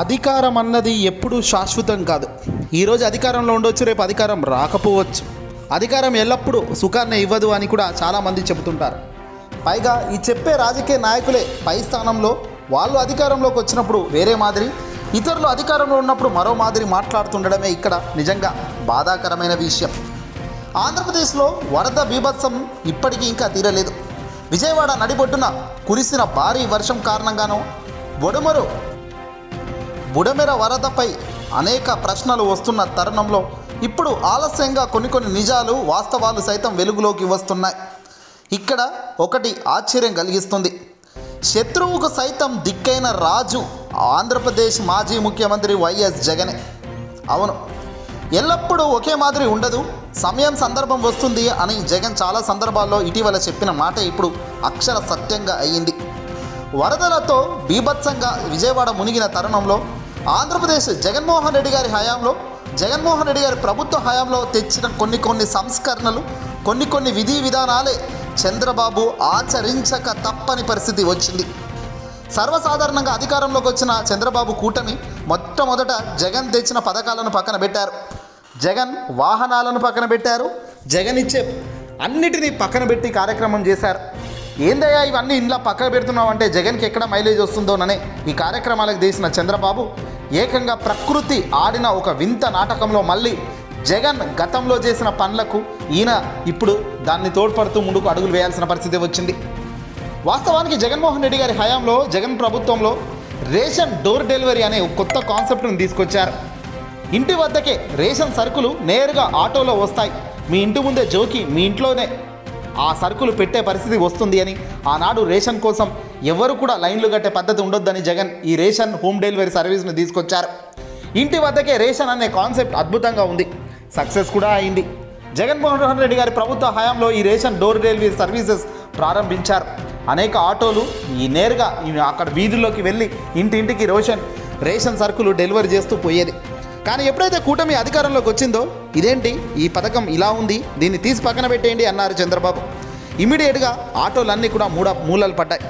అధికారం అన్నది ఎప్పుడూ శాశ్వతం కాదు. ఈరోజు అధికారంలో ఉండొచ్చు రేపు అధికారం రాకపోవచ్చు. అధికారం ఎల్లప్పుడూ సుఖాన్ని ఇవ్వదు అని కూడా చాలామంది చెబుతుంటారు. పైగా ఈ చెప్పే రాజకీయ నాయకులే పై స్థానంలో వాళ్ళు అధికారంలోకి వచ్చినప్పుడు వేరే మాదిరి ఇతరులు అధికారంలో ఉన్నప్పుడు మరో మాదిరి మాట్లాడుతుండడమే ఇక్కడ నిజంగా బాధాకరమైన విషయం. ఆంధ్రప్రదేశ్లో వరద బీభత్సం ఇప్పటికీ ఇంకా తీరలేదు. విజయవాడ నడిబొడ్డున కురిసిన భారీ వర్షం కారణంగానూ బొడుమరు బుడమెర వరదపై అనేక ప్రశ్నలు వస్తున్న తరుణంలో ఇప్పుడు ఆలస్యంగా కొన్ని కొన్ని నిజాలు వాస్తవాలు సైతం వెలుగులోకి వస్తున్నాయి. ఇక్కడ ఒకటి ఆశ్చర్యం కలిగిస్తుంది. శత్రువుకు సైతం దిక్కైన రాజు ఆంధ్రప్రదేశ్ మాజీ ముఖ్యమంత్రి వైఎస్ జగనే. అవును ఎల్లప్పుడూ ఒకే మాదిరి ఉండదు. సమయం సందర్భం వస్తుంది అని జగన్ చాలా సందర్భాల్లో ఇటీవల చెప్పిన మాట ఇప్పుడు అక్షర సత్యంగా అయ్యింది. వరదలతో బీభత్సంగా విజయవాడ మునిగిన తరుణంలో ఆంధ్రప్రదేశ్ జగన్మోహన్ రెడ్డి గారి హయాంలో జగన్మోహన్ రెడ్డి గారి ప్రభుత్వ హయాంలో తెచ్చిన కొన్ని కొన్ని సంస్కరణలు కొన్ని కొన్ని విధి విధానాలే చంద్రబాబు ఆచరించక తప్పని పరిస్థితి వచ్చింది. సర్వసాధారణంగా అధికారంలోకి వచ్చిన చంద్రబాబు కూటమి మొట్టమొదట జగన్ తెచ్చిన పథకాలను పక్కన పెట్టారు. జగన్ వాహనాలను పక్కన పెట్టారు. జగన్ ఇచ్చే అన్నిటినీ పక్కన పెట్టి కార్యక్రమం చేశారు. ఏందయ్యా ఇవన్నీ ఇంట్లో పక్కన పెడుతున్నావు అంటే జగన్కి ఎక్కడ మైలేజ్ వస్తుందోననే ఈ కార్యక్రమాలకు తీసిన చంద్రబాబు ఏకంగా ప్రకృతి ఆడిన ఒక వింత నాటకంలో మళ్ళీ జగన్ గతంలో చేసిన పనులకు ఈయన ఇప్పుడు దాన్ని తోడ్పడుతూ ముందుకు అడుగులు వేయాల్సిన పరిస్థితి వచ్చింది. వాస్తవానికి జగన్మోహన్ రెడ్డి గారి హయాంలో జగన్ ప్రభుత్వంలో రేషన్ డోర్ డెలివరీ అనే కొత్త కాన్సెప్ట్ను తీసుకొచ్చారు. ఇంటి వద్దకే రేషన్ సరుకులు నేరుగా ఆటోలో వస్తాయి. మీ ఇంటి ముందే జోకి మీ ఇంట్లోనే ఆ సరుకులు పెట్టే పరిస్థితి వస్తుంది అని ఆనాడు రేషన్ కోసం ఎవరు కూడా లైన్లు కట్టే పద్ధతి ఉండొద్దని జగన్ ఈ రేషన్ హోమ్ డెలివరీ సర్వీస్ను తీసుకొచ్చారు. ఇంటి వద్దకే రేషన్ అనే కాన్సెప్ట్ అద్భుతంగా ఉంది. సక్సెస్ కూడా అయింది. జగన్మోహన్ రెడ్డి గారి ప్రభుత్వ హయాంలో ఈ రేషన్ డోర్ డెలివరీ సర్వీసెస్ ప్రారంభించారు. అనేక ఆటోలు ఈ నేరుగా అక్కడ వీధుల్లోకి వెళ్ళి ఇంటింటికి రోషన్ రేషన్ సరుకులు డెలివరీ చేస్తూ పోయేది. కానీ ఎప్పుడైతే కూటమి అధికారంలోకి వచ్చిందో ఇదేంటి? ఈ పథకం ఇలా ఉంది దీన్ని తీసి పక్కన పెట్టేయండి అన్నారు చంద్రబాబు. ఇమీడియట్గా ఆటోలన్నీ కూడా మూడ మూలలు పడ్డాయి.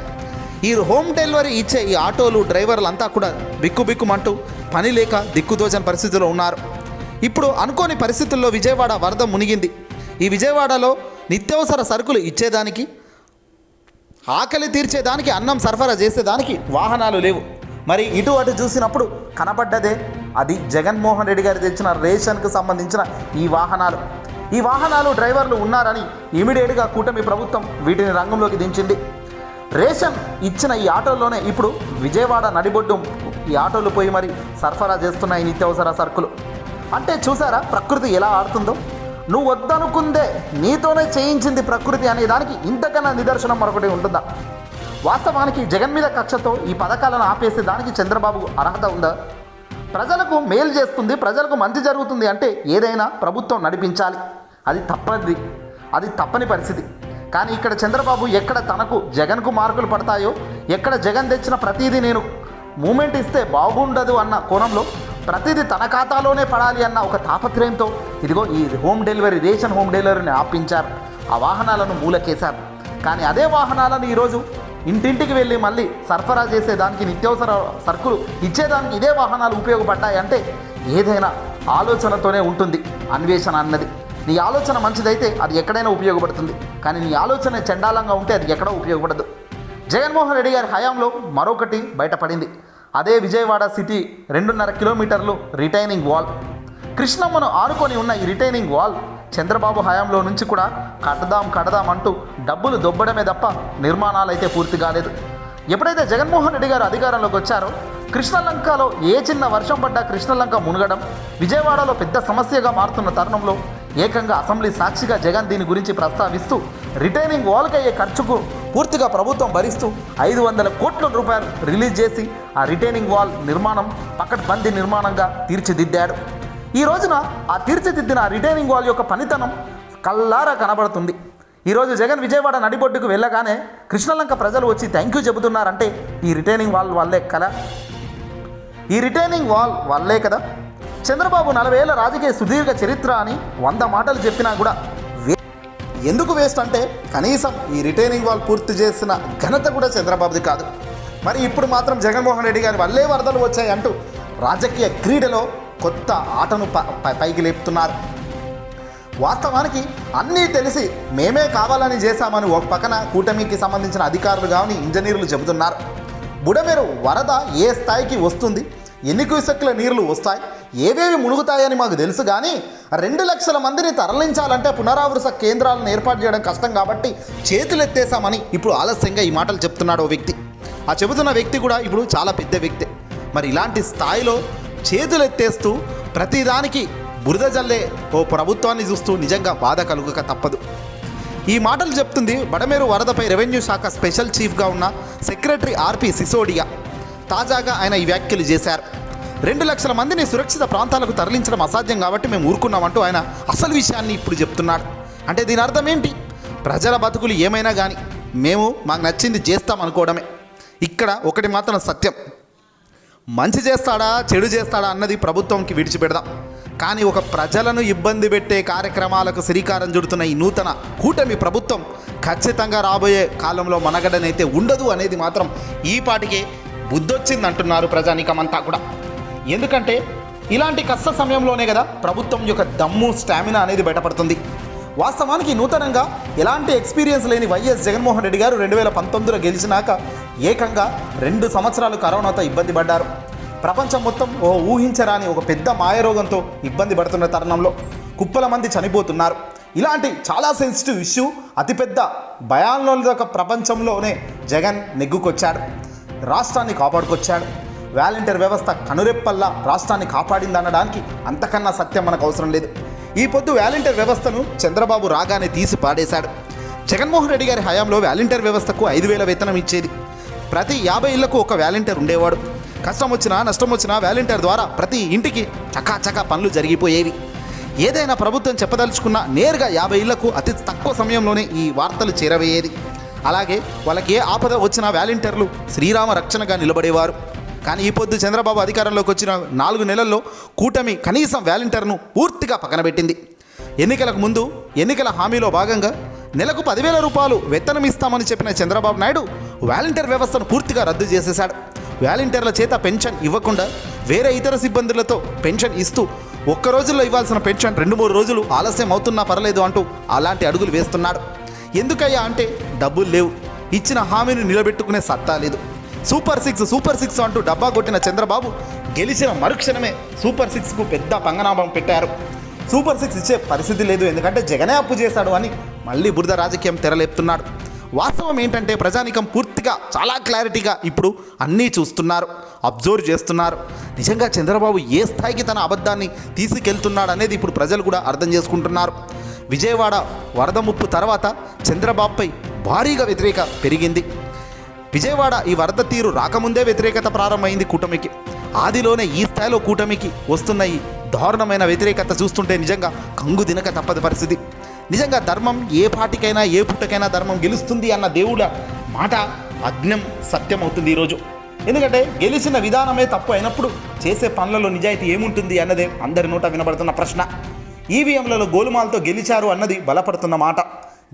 ఈ హోమ్ డెలివరీ ఇచ్చే ఈ ఆటోలు డ్రైవర్లు అంతా కూడా బిక్కు బిక్కుమంటూ పని లేక దిక్కుతోచని పరిస్థితుల్లో ఉన్నారు. ఇప్పుడు అనుకోని పరిస్థితుల్లో విజయవాడ వరద మునిగింది. ఈ విజయవాడలో నిత్యవసర సరుకులు ఇచ్చేదానికి ఆకలి తీర్చేదానికి అన్నం సరఫరా చేసేదానికి వాహనాలు లేవు. మరి ఇటు అటు చూసినప్పుడు కనబడ్డదే అది జగన్మోహన్ రెడ్డి గారు తెచ్చిన రేషన్కు సంబంధించిన ఈ వాహనాలు. ఈ వాహనాలు డ్రైవర్లు ఉన్నారని ఇమీడియట్గా కూటమి ప్రభుత్వం వీటిని రంగంలోకి దించింది. రేషన్ ఇచ్చిన ఈ ఆటోల్లోనే ఇప్పుడు విజయవాడ నడిబొడ్డు ఈ ఆటోలు పోయి మరి సరఫరా చేస్తున్నాయి నిత్యావసర సరుకులు. అంటే చూసారా ప్రకృతి ఎలా ఆడుతుందో? నువ్వు వద్దనుకుందే నీతోనే చేయించింది ప్రకృతి అనే దానికి ఇంతకన్నా నిదర్శనం మరొకటి ఉంటుందా? వాస్తవానికి జగన్ మీద కక్షతో ఈ పథకాలను ఆపేసే దానికి చంద్రబాబు అర్హత ఉందా? ప్రజలకు మేలు చేస్తుంది ప్రజలకు మంచి జరుగుతుంది అంటే ఏదైనా ప్రభుత్వం నడిపించాలి. అది తప్పది అది తప్పని పరిస్థితి. కానీ ఇక్కడ చంద్రబాబు ఎక్కడ తనకు జగన్కు మార్కులు పడతాయో ఎక్కడ జగన్ తెచ్చిన ప్రతిదీ నేను మూమెంట్ ఇస్తే బాగుండదు అన్న కోణంలో ప్రతిదీ తన ఖాతాలోనే పడాలి అన్న ఒక తాపత్రయంతో ఇదిగో ఈ హోమ్ డెలివరీ రేషన్ హోమ్ డెలివరీని ఆపించారు. ఆ వాహనాలను మూలకేశారు. కానీ అదే వాహనాలను ఈరోజు ఇంటింటికి వెళ్ళి మళ్ళీ సరఫరా చేసేదానికి నిత్యావసర సరుకులు ఇచ్చేదానికి ఇదే వాహనాలు ఉపయోగపడ్డాయంటే ఏదైనా ఆలోచనతోనే ఉంటుంది అన్వేషణ అన్నది. నీ ఆలోచన మంచిదైతే అది ఎక్కడైనా ఉపయోగపడుతుంది. కానీ నీ ఆలోచన చండాలంగా ఉంటే అది ఎక్కడో ఉపయోగపడదు. జగన్మోహన్ రెడ్డి గారి హయాంలో మరొకటి బయటపడింది. అదే విజయవాడ సిటీ రెండున్నర కిలోమీటర్లు రిటైనింగ్ వాల్. కృష్ణమ్మను ఆనుకొని ఉన్న ఈ రిటైనింగ్ వాల్ చంద్రబాబు హయాంలో నుంచి కూడా కడదాం కడదాం అంటూ డబ్బులు దొబ్బడమే తప్ప నిర్మాణాలు అయితే పూర్తి కాలేదు. ఎప్పుడైతే జగన్మోహన్ రెడ్డి గారు అధికారంలోకి వచ్చారో కృష్ణలంకలో ఏ చిన్న వర్షం పడ్డా కృష్ణలంక మునగడం విజయవాడలో పెద్ద సమస్యగా మారుతున్న తరుణంలో ఏకంగా అసెంబ్లీ సాక్షిగా జగన్ దీని గురించి ప్రస్తావిస్తూ రిటైనింగ్ వాల్కి అయ్యే ఖర్చుకు పూర్తిగా ప్రభుత్వం భరిస్తూ ఐదు వందల కోట్ల రూపాయలు రిలీజ్ చేసి ఆ రిటైనింగ్ వాల్ నిర్మాణం పకడ్బందీ నిర్మాణంగా తీర్చిదిద్దాడు. ఈ రోజున ఆ తీర్చిదిద్దిన రిటైనింగ్ వాల్ యొక్క పనితనం కల్లారా కనబడుతుంది. ఈరోజు జగన్ విజయవాడ నడిబొడ్డుకు వెళ్ళగానే కృష్ణలంక ప్రజలు వచ్చి థ్యాంక్ యూ చెబుతున్నారంటే ఈ రిటైనింగ్ వాల్ వల్లే కదా? ఈ రిటైనింగ్ వాల్ వల్లే కదా? చంద్రబాబు నలభైేళ్ళ రాజకీయ సుదీర్ఘ చరిత్ర అని వంద మాటలు చెప్పినా కూడా ఎందుకు వేస్ట్ అంటే కనీసం ఈ రిటైనింగ్ వాల్ పూర్తి చేసిన ఘనత కూడా చంద్రబాబుది కాదు. మరి ఇప్పుడు మాత్రం జగన్మోహన్ రెడ్డి గారి వల్లే వరదలు వచ్చాయి అంటూ రాజకీయ క్రీడలో కొత్త ఆటను ప- పైకి లేపుతున్నారు. వాస్తవానికి అన్నీ తెలిసి మేమే కావాలని చేశామని ఒక పక్కన కూటమికి సంబంధించిన అధికారులు కానీ ఇంజనీర్లు చెబుతున్నారు. బుడమేరు వరద ఏ స్థాయికి వస్తుంది? ఎన్ని క్యూసెక్ల నీళ్ళు వస్తాయి? ఏవేవి మునుగుతాయని మాకు తెలుసు కానీ రెండు లక్షల మందిని తరలించాలంటే పునరావృత కేంద్రాలను ఏర్పాటు చేయడం కష్టం కాబట్టి చేతులెత్తేసామని ఇప్పుడు ఆలస్యంగా ఈ మాటలు చెప్తున్నాడు ఓ వ్యక్తి. ఆ చెబుతున్న వ్యక్తి కూడా ఇప్పుడు చాలా పెద్ద వ్యక్తి. మరి ఇలాంటి స్థాయిలో చేతులెత్తేస్తూ ప్రతిదానికి బురద జల్లే ఓ ప్రభుత్వాన్ని చూస్తూ నిజంగా బాధ కలుగక తప్పదు. ఈ మాటలు చెప్తుంది బడమేరు వరదపై రెవెన్యూ శాఖ స్పెషల్ చీఫ్గా ఉన్న సెక్రటరీ ఆర్పి సిసోడియా. తాజాగా ఆయన ఈ వ్యాఖ్యలు చేశారు. రెండు లక్షల మందిని సురక్షిత ప్రాంతాలకు తరలించడం అసాధ్యం కాబట్టి మేము ఊరుకున్నామంటూ ఆయన అసలు విషయాన్ని ఇప్పుడు చెప్తున్నాడు. అంటే దీని అర్థం ఏంటి? ప్రజల బతుకులు ఏమైనా కానీ మేము మాకు నచ్చింది చేస్తాం అనుకోవడమే. ఇక్కడ ఒకటి మాత్రం సత్యం. మంచి చేస్తాడా చెడు చేస్తాడా అన్నది ప్రభుత్వంకి విడిచిపెడదాం. కానీ ఒక ప్రజలను ఇబ్బంది పెట్టే కార్యక్రమాలకు శ్రీకారం చుడుతున్న ఈ నూతన కూటమి ప్రభుత్వం ఖచ్చితంగా రాబోయే కాలంలో మనగడనైతే ఉండదు అనేది మాత్రం ఈ పాటికి బుద్ధొచ్చింది అంటున్నారు ప్రజానికమంతా కూడా. ఎందుకంటే ఇలాంటి కష్ట సమయంలోనే కదా ప్రభుత్వం యొక్క దమ్ము స్టామినా అనేది బయటపడుతుంది. వాస్తవానికి నూతనంగా ఎలాంటి ఎక్స్పీరియన్స్ లేని వైఎస్ జగన్మోహన్ రెడ్డి గారు రెండు వేల పంతొమ్మిదిలో గెలిచినాక ఏకంగా రెండు సంవత్సరాలు కరోనాతో ఇబ్బంది పడ్డారు. ప్రపంచం మొత్తం ఓ ఊహించరాని ఒక పెద్ద మాయరోగంతో ఇబ్బంది పడుతున్న తరుణంలో కుప్పల మంది చనిపోతున్నారు. ఇలాంటి చాలా సెన్సిటివ్ ఇష్యూ అతిపెద్ద భయాల్లోక ప్రపంచంలోనే జగన్ నెగ్గుకొచ్చాడు. రాష్ట్రాన్ని కాపాడుకొచ్చాడు. వాలంటీర్ వ్యవస్థ కనురెప్పల్లా రాష్ట్రాన్ని కాపాడిందనడానికి అంతకన్నా సత్యం మనకు అవసరం లేదు. ఈ పొద్దు వ్యాలంటీర్ వ్యవస్థను చంద్రబాబు రాగానే తీసి పాడేశాడు. జగన్మోహన్ రెడ్డి గారి హయాంలో వ్యాలంటీర్ వ్యవస్థకు ఐదు వేల వేతనం ఇచ్చేది. ప్రతి యాభై ఇళ్ళకు ఒక వ్యాలంటీర్ ఉండేవాడు. కష్టం వచ్చినా నష్టం వచ్చినా వ్యాలంటీర్ ద్వారా ప్రతి ఇంటికి చకాచకా పనులు జరిగిపోయేవి. ఏదైనా ప్రభుత్వం చెప్పదలుచుకున్నా నేరుగా యాభై ఇళ్ళకు అతి తక్కువ సమయంలోనే ఈ వార్తలు చేరవేయేది. అలాగే వాళ్ళకి ఏ ఆపద వచ్చినా వ్యాలంటీర్లు శ్రీరామ రక్షణగా నిలబడేవారు. కానీ ఈ పొద్దు చంద్రబాబు అధికారంలోకి వచ్చిన నాలుగు నెలల్లో కూటమి కనీసం వ్యాలంటీర్ను పూర్తిగా పక్కన పెట్టింది. ఎన్నికలకు ముందు ఎన్నికల హామీలో భాగంగా నెలకు పదివేల రూపాయలు వేతనం ఇస్తామని చెప్పిన చంద్రబాబు నాయుడు వాలంటీర్ వ్యవస్థను పూర్తిగా రద్దు చేసేశాడు. వాలంటీర్ల చేత పెన్షన్ ఇవ్వకుండా వేరే ఇతర సిబ్బందులతో పెన్షన్ ఇస్తూ ఒక్క రోజుల్లో ఇవ్వాల్సిన పెన్షన్ రెండు మూడు రోజులు ఆలస్యం అవుతున్నా పర్లేదు అంటూ అలాంటి అడుగులు వేస్తున్నాడు. ఎందుకయ్యా అంటే డబ్బులు లేవు. ఇచ్చిన హామీని నిలబెట్టుకునే సత్తా లేదు. సూపర్ సిక్స్ సూపర్ సిక్స్ అంటూ డబ్బా కొట్టిన చంద్రబాబు గెలిచిన మరుక్షణమే సూపర్ సిక్స్కు పెద్ద పంగనాభం పెట్టారు. సూపర్ సిక్స్ ఇచ్చే పరిస్థితి లేదు. ఎందుకంటే జగనే అప్పు చేశాడు అని మళ్ళీ బురద రాజకీయం తెరలేపుతున్నాడు. వాస్తవం ఏంటంటే ప్రజానికం పూర్తిగా చాలా క్లారిటీగా ఇప్పుడు అన్నీ చూస్తున్నారు అబ్జర్వ్ చేస్తున్నారు. నిజంగా చంద్రబాబు ఏ స్థాయికి తన అబద్ధాన్ని తీసుకెళ్తున్నాడు అనేది ఇప్పుడు ప్రజలు కూడా అర్థం చేసుకుంటున్నారు. విజయవాడ వరద ముప్పు తర్వాత చంద్రబాబుపై భారీగా వ్యతిరేక పెరిగింది. విజయవాడ ఈ వరద తీరు రాకముందే వ్యతిరేకత ప్రారంభమైంది కూటమికి. ఆదిలోనే ఈ స్థాయిలో కూటమికి వస్తున్న ఈ దారుణమైన వ్యతిరేకత చూస్తుంటే నిజంగా కంగు దినక తప్పది పరిస్థితి. నిజంగా ధర్మం ఏ పాటికైనా ఏ పుట్టకైనా ధర్మం గెలుస్తుంది అన్న దేవుడ మాట అజ్ఞం సత్యం అవుతుంది ఈరోజు. ఎందుకంటే గెలిచిన విధానమే తప్పు అయినప్పుడు చేసే పనులలో నిజాయితీ ఏముంటుంది అన్నదే అందరి నోట వినబడుతున్న ప్రశ్న. ఈవీఎంలలో గోలుమాలతో గెలిచారు అన్నది బలపడుతున్న మాట.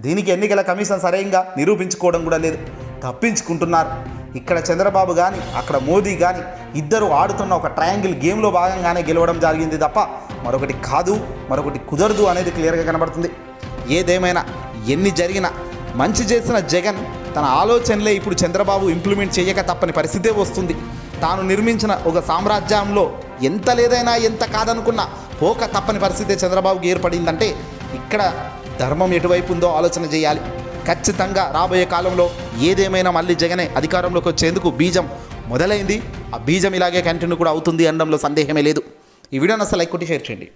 దీనికి ఎన్నికల కమిషన్ సరైనగా నిరూపించుకోవడం కూడా లేదు. తప్పించుకుంటున్నారు. ఇక్కడ చంద్రబాబు కానీ అక్కడ మోదీ కానీ ఇద్దరు ఆడుతున్న ఒక ట్రయాంగిల్ గేమ్లో భాగంగానే గెలవడం జరిగింది తప్ప మరొకటి కాదు మరొకటి కుదరదు అనేది క్లియర్గా కనబడుతుంది. ఏదేమైనా ఎన్ని జరిగినా మంచి చేసిన జగన్ తన ఆలోచనలే ఇప్పుడు చంద్రబాబు ఇంప్లిమెంట్ చేయక తప్పని పరిస్థితే వస్తుంది. తాను నిర్మించిన ఒక సామ్రాజ్యంలో ఎంత లేదైనా ఎంత కాదనుకున్నా పోక తప్పని పరిస్థితే చంద్రబాబుకి ఏర్పడిందంటే ఇక్కడ ధర్మం ఎటువైపు ఉందో ఆలోచన చేయాలి. ఖచ్చితంగా రాబోయే కాలంలో ఏదేమైనా మళ్ళీ జగనే అధికారంలోకి వచ్చేందుకు బీజం మొదలైంది. ఆ బీజం ఇలాగే కంటిన్యూ కూడా అవుతుంది అనడంలో సందేహమే లేదు. ఈ వీడియోని అసలు లైక్ కొట్టి షేర్ చేయండి.